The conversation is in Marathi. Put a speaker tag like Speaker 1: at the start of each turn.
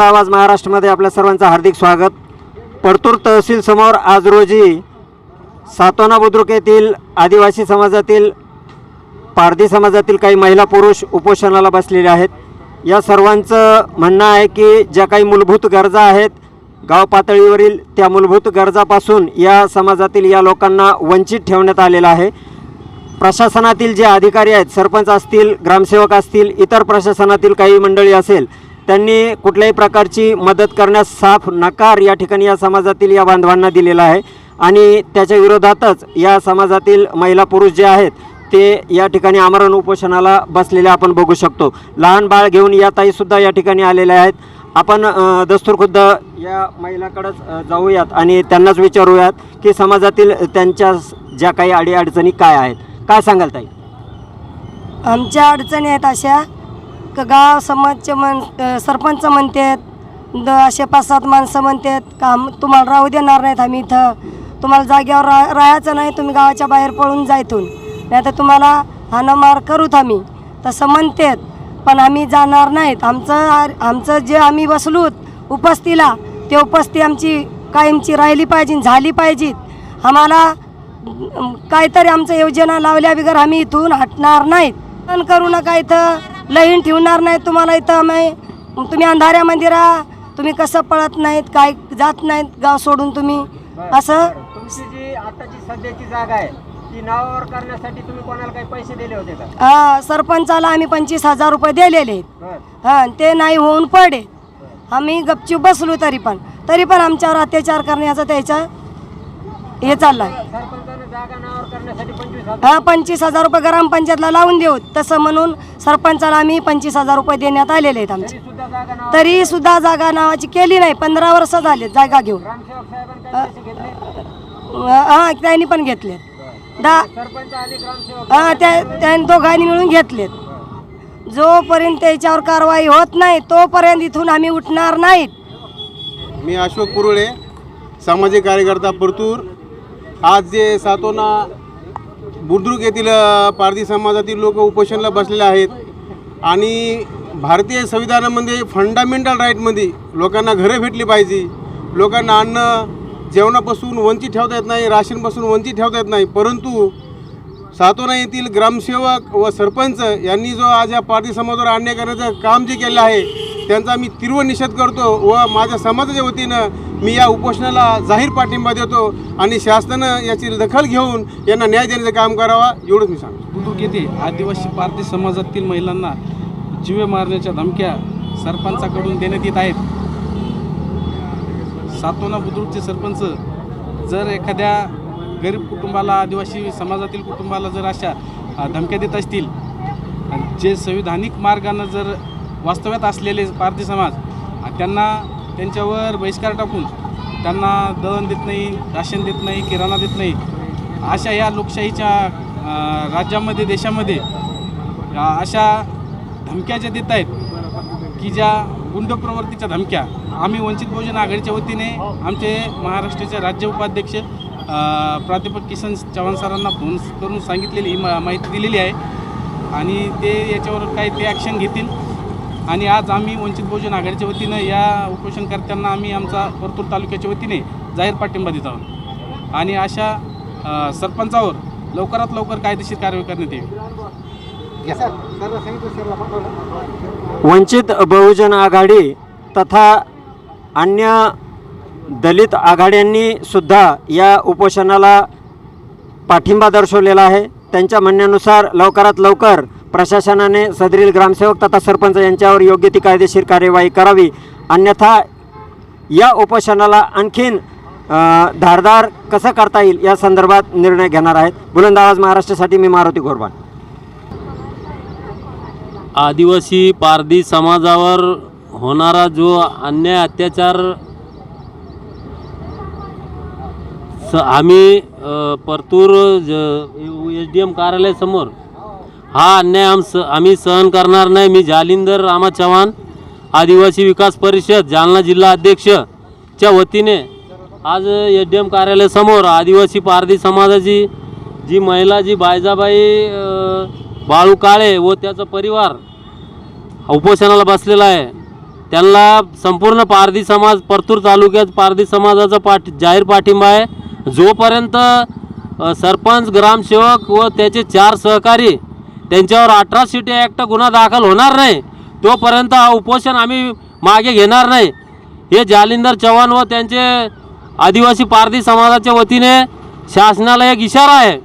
Speaker 1: आवाज महाराष्ट्रामध्ये आपल्या सर्वांचं हार्दिक स्वागत. परतूर तहसील समोर आज रोजी सातोना बुद्रुक येथील आदिवासी समाजातील पारधी समाजातील काही महिला पुरुष उपोषणाला बसलेले आहेत. या सर्वांचं म्हणणं आहे की ज्या काही मूलभूत गरजा आहेत गाव पातळीवरील त्या मूलभूत गरजापासून या समाजातील या लोकांना वंचित ठेवण्यात आलेलं आहे. प्रशासनातील जे अधिकारी आहेत सरपंच असतील ग्रामसेवक असतील इतर प्रशासनातील काही मंडळी असेल त्यांनी कुठल्याही प्रकारची मदत करण्यास साफ नकार या ठिकाणी या समाजातील या बांधवांना दिलेला आहे. आणि त्याच्या विरोधातच या समाजातील महिला पुरुष जे आहेत ते या ठिकाणी आमरण उपोषणाला बसलेले आपण बघू शकतो. लहान बाळ घेऊन या ताईसुद्धा या ठिकाणी आलेल्या आहेत. आपण अ, दस्तूर खुद्द या महिलाकडंच जाऊयात आणि त्यांनाच विचारूयात की समाजातील त्यांच्या ज्या काही अडीअडचणी काय आहेत. काय सांगाल ताई?
Speaker 2: आमच्या अडचणी आहेत अशा का गाव समाजचे मन सरपंच म्हणतात द असे पाच सात माणसं म्हणतात का तुम्हाला राहू देणार नाहीत आम्ही इथं. तुम्हाला जागेवर रा राहायचं नाही तुम्ही गावाच्या बाहेर पळून जायतून नाही तर तुम्हाला हाणामार करूत आम्ही. तसं म्हणतात पण आम्ही जाणार नाहीत. आमचं आमचं जे आम्ही बसलोत उपस्थितीला ते उपस्थिती आमची कायमची राहिली पाहिजे झाली पाहिजेत आम्हाला काहीतरी आमचं योजना लावल्या बिगर आम्ही इथून हटणार नाहीत. पण करू नका इथं. लहीन ठेवणार नाहीत तुम्हाला इथं आम्ही. तुम्ही अंधाऱ्यामध्ये राहा. तुम्ही कसं पळत नाहीत काय जात नाहीत गाव सोडून तुम्ही. असं?
Speaker 1: तुमची जी आताची सध्याची जागा आहे ती नावावर करण्यासाठी तुम्ही कोणाला काही पैसे दिले होते का?
Speaker 2: हा, सरपंचाला आम्ही पंचवीस हजार रुपये दिलेले. हां ते नाही होऊन पडे. आम्ही गपचूप बसलो तरी पण. तरी पण आमच्यावर अत्याचार करण्याचं त्याचं हे चाललं आहे
Speaker 1: सरपंचानं जागा नावावर करण्यासाठी
Speaker 2: हा पंचवीस हजार रुपये ग्रामपंचायतला लावून देऊ. तसं म्हणून सरपंचाला आम्ही पंचवीस हजार रुपये देण्यात आलेले आहेत आमचे.
Speaker 1: जागा
Speaker 2: तरी सुद्धा जागा नावाची केली नाही. पंधरा वर्ष झाले जागा घेऊन.
Speaker 1: हां
Speaker 2: हा त्यांनी पण घेतले दा
Speaker 1: सरपंच
Speaker 2: हा त्या दोघांनी मिळून घेतलेत. जोपर्यंत त्याच्यावर कारवाई होत नाही तोपर्यंत इथून आम्ही उठणार नाहीत.
Speaker 3: मी अशोक कुरुळे सामाजिक कार्यकर्ता परतूर. आज जे सातोना बुद्रुक येथील पारधी समाजातील लोक उपोषणाला बसलेले आहेत. आणि भारतीय संविधानामध्ये फंडामेंटल राईटमध्ये लोकांना घरं भेटली पाहिजे. लोकांना अन्न जेवणापासून वंचित ठेवता येत नाही राशनपासून वंचित ठेवता येत नाही. परंतु सातोना येथील ग्रामसेवक व सरपंच यांनी जो आज या पारधी समाजावर अन्याय करण्याचं काम जे केलं आहे त्यांचा मी तीव्र निषेध करतो व माझ्या समाजाच्या वतीनं मी या उपोषणाला जाहीर पाठिंबा देतो आणि शासनानं याची दखल घेऊन यांना न्याय देण्याचं काम करावा एवढंच मी सांगतो.
Speaker 4: बुद्रुक येथे आदिवासी पारधी समाजातील महिलांना जीवे मारण्याच्या धमक्या सरपंचाकडून देण्यात येत आहेत. सातोना बुद्रुकचे सरपंच जर एखाद्या गरीब कुटुंबाला आदिवासी समाजातील कुटुंबाला जर अशा धमक्या देत असतील आणि जे संविधानिक मार्गानं जर वास्तव्यात असलेले पारधी समाज त्यांना त्यांच्यावर बहिष्कार टाकून त्यांना दळण देत नाही राशन देत नाही किराणा देत नाही अशा या लोकशाहीच्या राज्यामध्ये देशामध्ये अशा धमक्या ज्या देत आहेत की ज्या गुंड प्रवृत्तीच्या धमक्या आम्ही वंचित बहुजन आघाडीच्या वतीने आमचे महाराष्ट्राचे राज्य उपाध्यक्ष प्राध्यापक किसन चव्हाण सरांना फोन करून सांगितलेली ही मा माहिती दिलेली आहे आणि ते याच्यावर काय ते ॲक्शन घेतील. आणि आज आम्ही वंचित बहुजन आघाडीच्या वतीनं या उपोषणकर्त्यांना आम्ही आमचा परतूर तालुक्याच्या वतीने जाहीर पाठिंबा देत आहोत. आणि अशा सरपंचावर लवकरात लवकर कायदेशीर कारवाई करण्यात यावी
Speaker 1: वंचित बहुजन आघाडी तथा अन्य दलित आघाड्यांनी सुद्धा या उपोषणाला पाठिंबा दर्शवलेला आहे. त्यांच्या म्हणण्यानुसार लवकरात लवकर प्रशासनाने सदरील ग्रामसेवक तथा सरपंच यांच्यावर योग्य ती कायदेशीर कार्यवाही करावी. अन्यथा या उपोषणाला आणखीन धारदार कसं करता येईल या संदर्भात निर्णय घेणार आहेत. बुलंद आवाज महाराष्ट्रासाठी मी मारुती गोरबान.
Speaker 5: आदिवासी पारधी समाजावर होणारा जो अन्याय अत्याचार स आम्ही परतूर ज एच डी एम कार्यालयासमोर हा अन्याय आम स आम्ही सहन करणार नाही. मी जालिंदर रामा चव्हाण आदिवासी विकास परिषद जालना जिल्हा अध्यक्षच्या वतीने आज एच डी एम कार्यालयासमोर आदिवासी पारधी समाजाची जी महिला जी बायजाबाई बाळू काळे व त्याचा परिवार उपोषणाला बसलेला आहे. त्यांना संपूर्ण पारधी समाज परतूर तालुक्यात पारधी समाजाचा पाठ जाहीर पाठिंबा आहे. जोपर्यंत सरपंच ग्रामसेवक व त्याचे चार सहकारी त्यांच्यावर अठरा सिटी ॲक्ट गुन्हा दाखल होणार नाही. तोपर्यंत हा उपोषण आम्ही मागे घेणार नाही. हे जालिंदर चव्हाण व त्यांचे आदिवासी पारधी समाजाच्या वतीने शासनाला एक इशारा आहे.